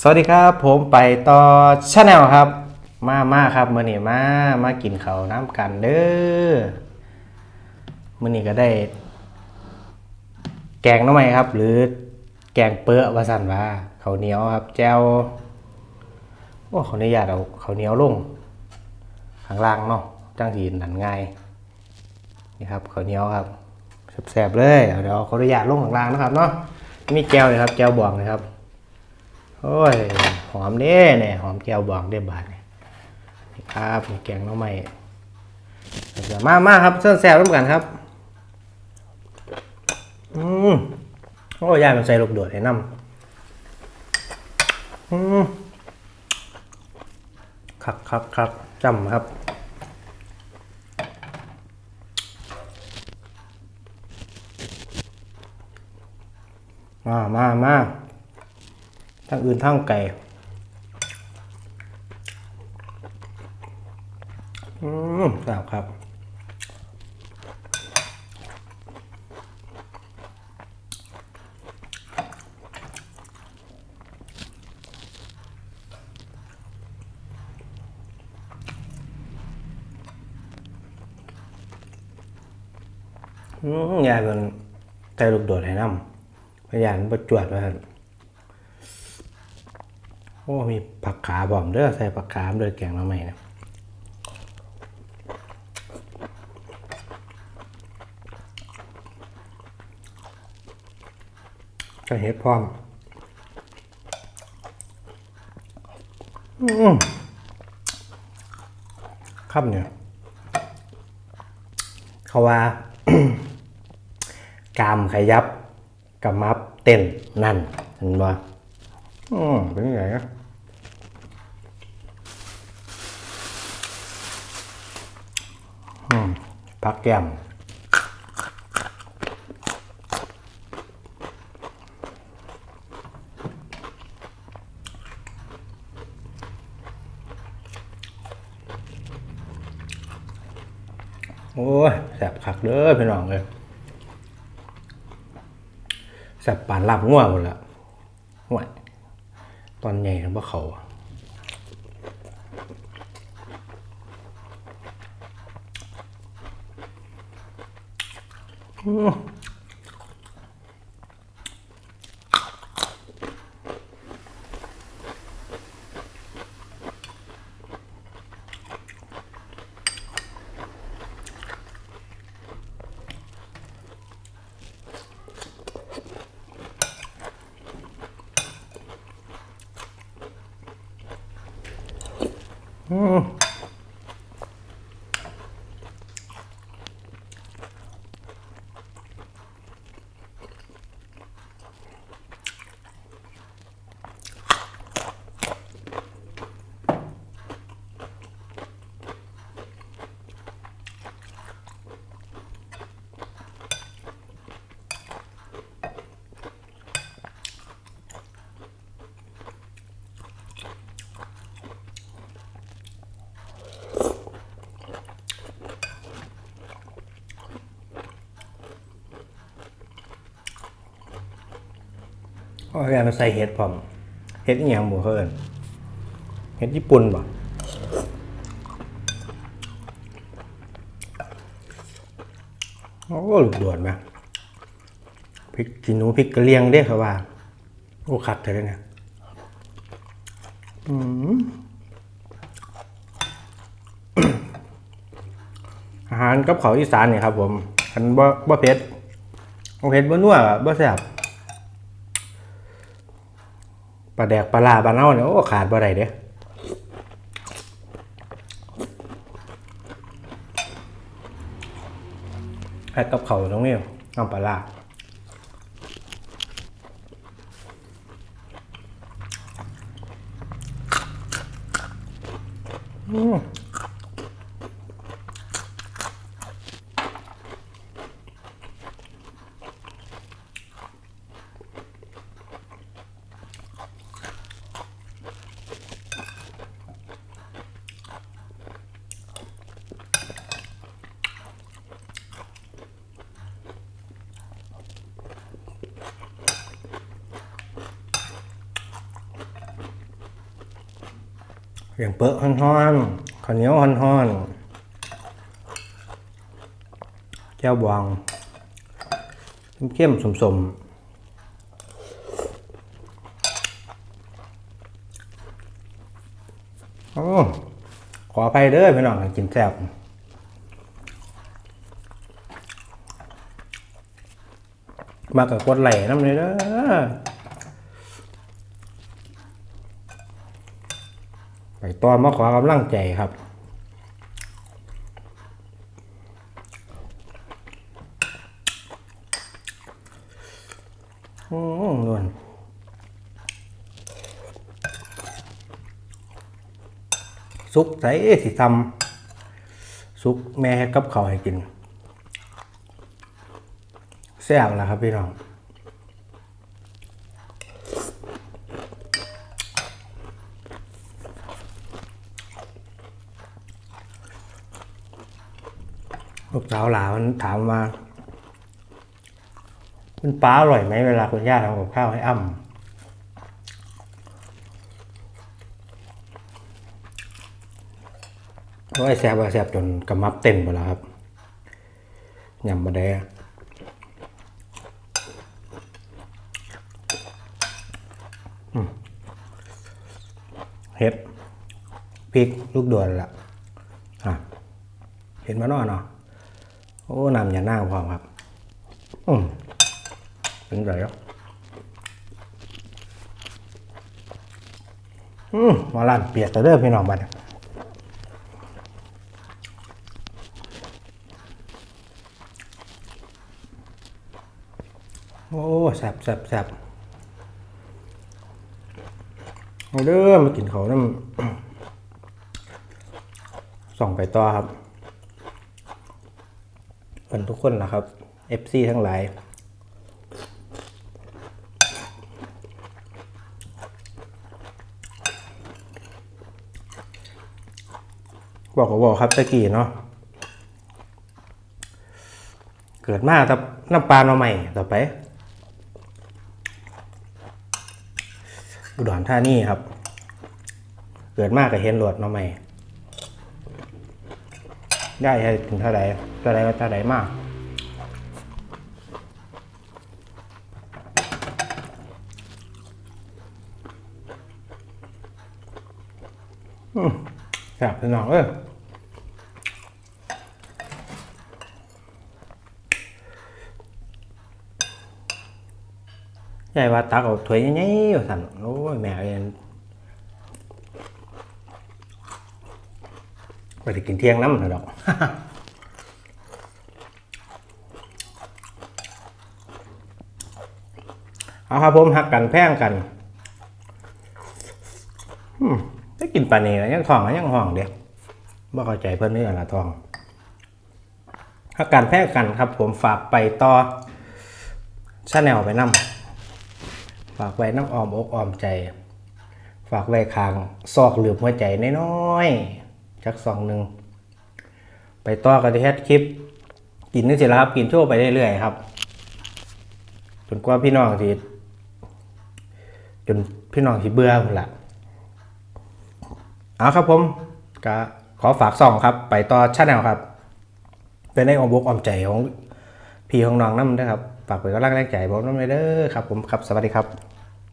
สวัสดีครับผมไปต่อชาแนลครับ มามาครับมื่อนี้มามากินเขาน้ำกันเด้อมื่อนี้ก็ได้ แกงน้ำไม้ครับ หรือแกงเปื้อวาสันว่าข้าเหนียวครับแจวโอ้ขออนุญาตเอาเขาเหนียวลงข้างล่างเนาะจังสีนันง่ายนี่ครับเขาเหนียวครับแซ่บๆเลยเอาเดี๋ยวขออนุญาตลงข้างล่างนะครับเนาะมีแก้วเลยครับแก้วบวงเลยครับ โอ้ย หอมเด้เนี่ยหอมแก้วบองได้บาทนี่ครับมีแกงน้องใหม่เดี๋ยวมามาครับเส้นแซ่บร่วมกันครับ อืมโอ้ยายมันใส่ลูกโดดให้น้ำอืมครับครับครับจำครับมามามา ทั้งอื่นทั้งไก่อืมครับครับอืมยายมันใจลูกโดดให้น้ำพยานประจวดมาครับ โอ้ มีผักขาบอมเด้อใส่ผักขามเด้อแกงมาใหม่นะก็เฮ็ดพร้อมอืมครับเนี่ยเขาว่ากามขยับกับมับเต้นนั่นเห็นบ่อืมเป็นไงอะอื มพักแก้มโอ้ยแสบคักเด้อพี่น้องเลยแสบปานลาบง่วงหมดละห่วยตอนใหญ่ทั้งพวกเขาอะ อื มโอ้ยมันใส่เห็ดพร้อมเห็ดอหย่างบ่เพิ่นเห็ดญี่ปุ่นบ่โอ้ลูกโดดไหมพริกขี้หนูพริกกระเลียงเด้เขาว่าโอ้ขัดเธอเลยเนี่ยอืมอาหารกับเขาอีสานเนี่ยครับผมอันบ่บ่เผ็ดบ่เผ็ดบ่นัวบ่แซ่บ ปลาแดกปลาลาบานเฮาเนี่ยโอ้ขาดบ่ได้เด้ให้กับเขาวตรงนี้น้ำปลาร้าอืม อย่างเปอะฮ้อนๆข้าวเหนียวฮ้อนๆแก้วบวงเข้มๆสมๆโอ้ขออภัยเด้อพี่น้องกินแซ่บมากับกดไหลน้ำเลยเด้อ ไปตอนมาขอกำลังใจครับอืมนวลซุกใส่สิทำซุกแม่กับข้าให้กินแซ่บแล้วครับพี่น้อง ลูกสาวหลานถามว่าคุณป้าอร่อยไหมเวลาคุณย่าทำกับข้าวให้อ้ำโอ้แซบว่าแซบจนกำมับเต็มหมดแล้วครับยำมาได้เห็ดพริกลูกด่วนละอะเห็นมานอนเนาะ โอ้นำอย่าหน้าพร้อมครับ อืมเป็นไรอะอืมมาลานเปียกแต่เด้อพี่น้องบัดโอ้แซ่บแซ่บแซบเอาเด้อมากินเขาน้ำส่องไปต่อครับ กันทุกคนนะครับ FC ทั้งหลาย บอกก็บอกครับตะกี้เนาะเกิดมากับน้ำปลาเนาใหม่ต่อไปอุดรธานีครับ เกิดมากกับเห็นหลวดเนาใหม่ ได้ถึงเท่าไหร่เท่าไหร่ก็เท่าไหร่มากอืมแซ่บพี่น้องเอ้ยยายว่าตักเอาถ้วยใหญ่ๆว่สั่นโอ้ยแม่เอ็น ไปกินเที่ยงน้ำเถอะดอกเอาครับผมหักกันแพงกันได้กินปลาเนื้อยังทองยังห้องเดียวบ่เข้าใจเพื่อนเนื้อละทองหักกันแพงกันครับ ผมฝากไปต่อชาแนลไปนำฝากไว้น้ำออมอกออมใจ ฝากไว้คางซอกหลืบหัวใจน้อยๆ จักซองหนึ่งไปต่อกันที่แฮดคลิป กินนี่สิละครับ กินโชว์ไปเรื่อยๆครับจนกว่าพี่น้องสิจนพี่น้องสิเบื่อพุ่นละเอาครับผมก็ขอฝากส่องครับ ไปต่อชาแนลครับ เป็นในออมอกออมใจของพี่ของน้องน้ำนะครับ ฝากไปก็ร่างแรงใจบอกน้ำเลยเด้อครับผมครับสวัสดีครับ